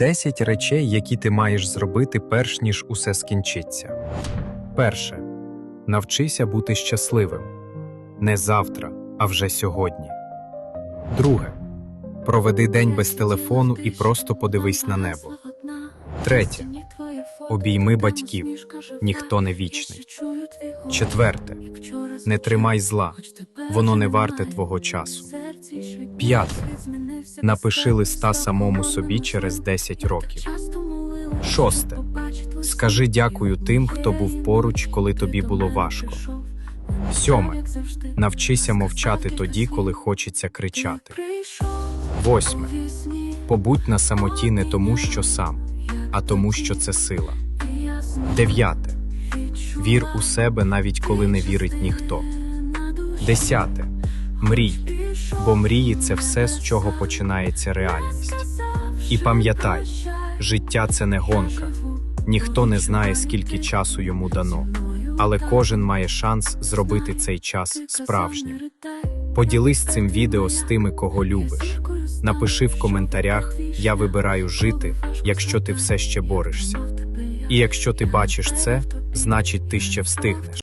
10 речей, які ти маєш зробити перш ніж усе скінчиться. Перше. Навчися бути щасливим. Не завтра, а вже сьогодні. Друге. Проведи день без телефону і просто подивись на небо. Третє. Обійми батьків. Ніхто не вічний. Четверте. Не тримай зла. Воно не варте твого часу. П'яте. Напиши листа самому собі через 10 років. Шосте. Скажи дякую тим, хто був поруч, коли тобі було важко. Сьоме. Навчися мовчати тоді, коли хочеться кричати. Восьме. Побудь на самоті не тому, що сам, а тому, що це сила. Дев'яте. Вір у себе, навіть коли не вірить ніхто. Десяте. Мрій, бо мрії це все, з чого починається реальність. І пам'ятай, життя це не гонка. Ніхто не знає, скільки часу йому дано, але кожен має шанс зробити цей час справжнім. Поділись цим відео з тими, кого любиш. Напиши в коментарях Я вибираю жити, якщо ти все ще борешся. І якщо ти бачиш це, значить ти ще встигнеш.